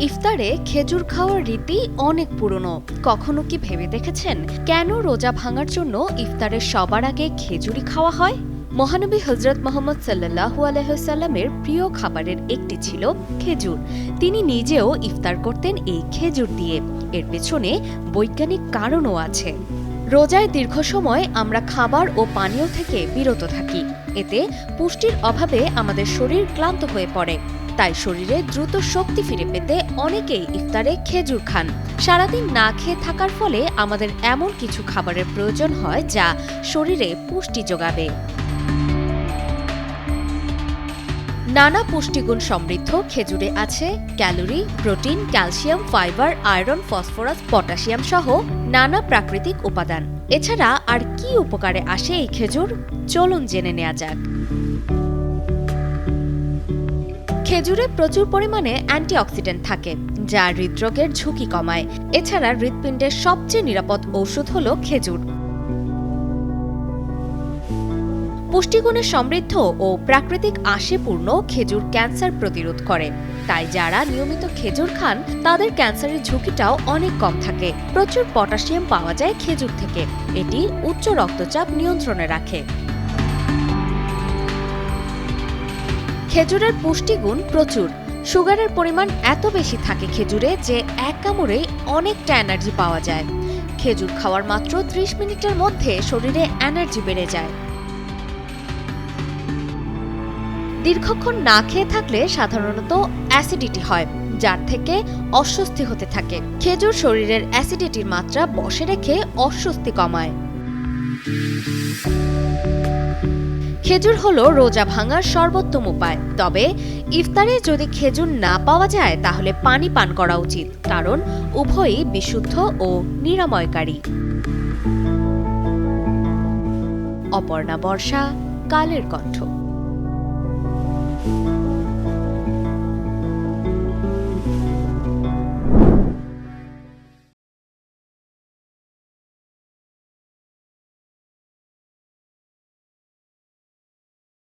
ইফতারে খেজুর খাওয়ার রীতি অনেক পুরনো। কখনো কি ভেবে দেখেছেন কেন রোজা ভাঙার জন্য ইফতারে সবার আগে খেজুরি খাওয়া হয়? মহানবী হজরত মোহাম্মদ সাল্লাহু আলহামের প্রিয় খাবারের একটি ছিল খেজুর। তিনি নিজেও ইফতার করতেন এই খেজুর দিয়ে। এর পেছনে বৈজ্ঞানিক কারণও আছে। রোজায় দীর্ঘ সময় আমরা খাবার ও পানীয় থেকে বিরত থাকি। এতে পুষ্টির অভাবে আমাদের শরীর ক্লান্ত হয়ে পড়ে। তাই শরীরে দ্রুত শক্তি ফিরে পেতে অনেকেই ইফতারে খেজুর খান। সারাদিন না খেয়ে থাকার ফলে আমাদের এমন কিছু খাবারের প্রয়োজন হয় যা শরীরে পুষ্টি যোগাবে। নানা পুষ্টিগুণ সমৃদ্ধ, খেজুরে আছে, calorie, protein, calcium, fibre, iron, phosphorus, potassium সহ নানা প্রাকৃতিক উপাদান। এছাড়া আর কি উপকারে আসে এই খেজুর? চলুন জেনে নেওয়া যাক। খেজুরে প্রচুর পরিমাণে অ্যান্টিঅক্সিডেন্ট থাকে, যা হৃদরোগের ঝুঁকি কমায়। এছাড়া হৃৎপিণ্ডের সবচেয়ে নিরাপদ ঔষধ হল খেজুর। পুষ্টিগুণে সমৃদ্ধ ও প্রাকৃতিক আশে পূর্ণ খেজুর ক্যান্সার প্রতিরোধ করে। তাই যারা নিয়মিত খেজুর খান, তাদের ক্যান্সারের ঝুঁকিটাও অনেক কম থাকে। প্রচুর পটাশিয়াম পাওয়া যায় খেজুর থেকে। এটি উচ্চ রক্তচাপ নিয়ন্ত্রণে রাখে। খেজুরের পুষ্টিগুণ প্রচুর। সুগারের পরিমাণ এত বেশি থাকে খেজুরে যে এক কামড়ে অনেকটা এনার্জি পাওয়া যায়। খেজুর খাওয়ার মাত্র ত্রিশ মিনিটের মধ্যে শরীরে এনার্জি বেড়ে যায়। দীর্ঘক্ষণ না খেয়ে থাকলে সাধারণত অ্যাসিডিটি হয়, যার থেকে অস্বস্তি হতে থাকে। খেজুর শরীরের অ্যাসিডিটির মাত্রা বসে রেখে অস্বস্তি কমায়। খেজুর হলো রোজা ভাঙার সর্বোত্তম উপায়। তবে ইফতারে যদি খেজুর না পাওয়া যায়, তাহলে পানি পান করা উচিত, কারণ উভয়ই বিশুদ্ধ ও নিরাময়কারী। অপর্ণা বর্ষা, কালের কণ্ঠ।